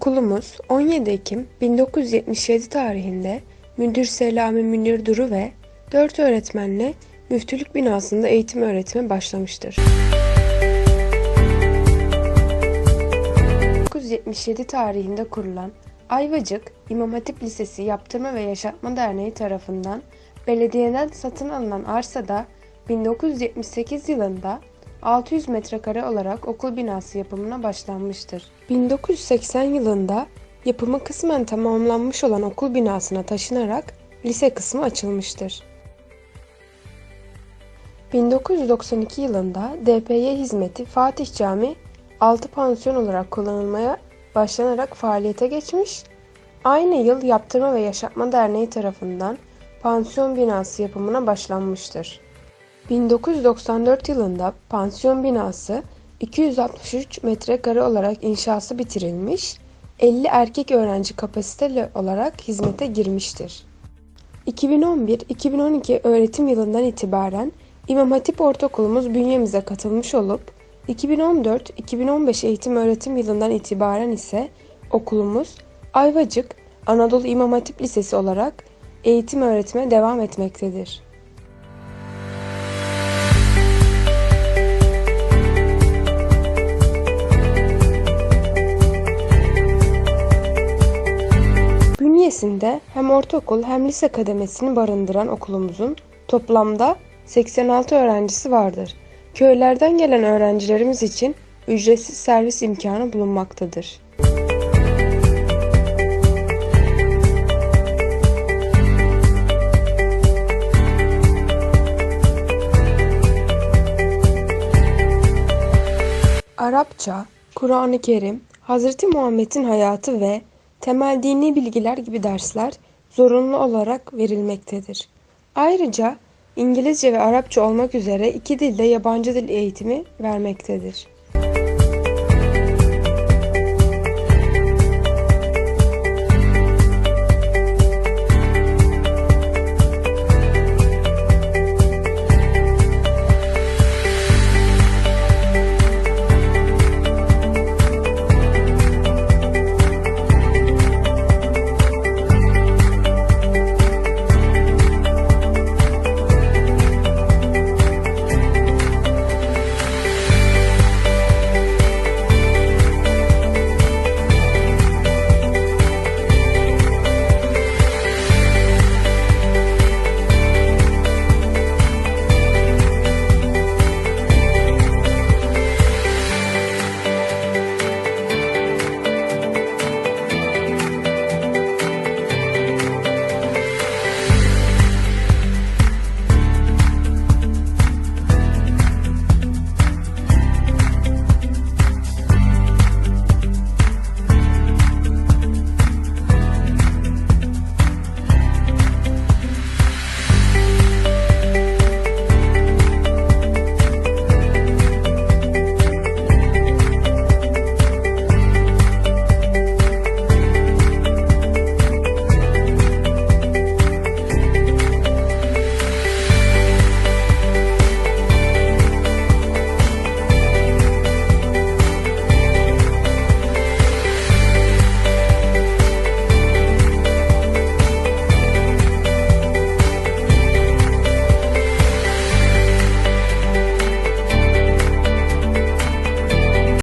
Okulumuz 17 Ekim 1977 tarihinde Müdür Selami Münir Duru ve 4 öğretmenle müftülük binasında eğitim öğretime başlamıştır. 1977 tarihinde kurulan Ayvacık İmam Hatip Lisesi Yaptırma ve Yaşatma Derneği tarafından belediyeden satın alınan arsada 1978 yılında 600 metrekare olarak okul binası yapımına başlanmıştır. 1980 yılında yapımı kısmen tamamlanmış olan okul binasına taşınarak lise kısmı açılmıştır. 1992 yılında DPY hizmeti Fatih Cami 6 pansiyon olarak kullanılmaya başlanarak faaliyete geçmiş. Aynı yıl Yaptırma ve Yaşatma Derneği tarafından pansiyon binası yapımına başlanmıştır. 1994 yılında pansiyon binası 263 metrekare olarak inşası bitirilmiş, 50 erkek öğrenci kapasiteli olarak hizmete girmiştir. 2011-2012 öğretim yılından itibaren İmam Hatip Ortaokulumuz bünyemize katılmış olup 2014-2015 eğitim öğretim yılından itibaren ise okulumuz Ayvacık Anadolu İmam Hatip Lisesi olarak eğitim öğretime devam etmektedir. Bünyesinde hem ortaokul hem lise kademesini barındıran okulumuzun toplamda 86 öğrencisi vardır. Köylerden gelen öğrencilerimiz için ücretsiz servis imkanı bulunmaktadır. Arapça, Kur'an-ı Kerim, Hz. Muhammed'in hayatı ve temel dini bilgiler gibi dersler zorunlu olarak verilmektedir. Ayrıca İngilizce ve Arapça olmak üzere iki dilde yabancı dil eğitimi vermektedir.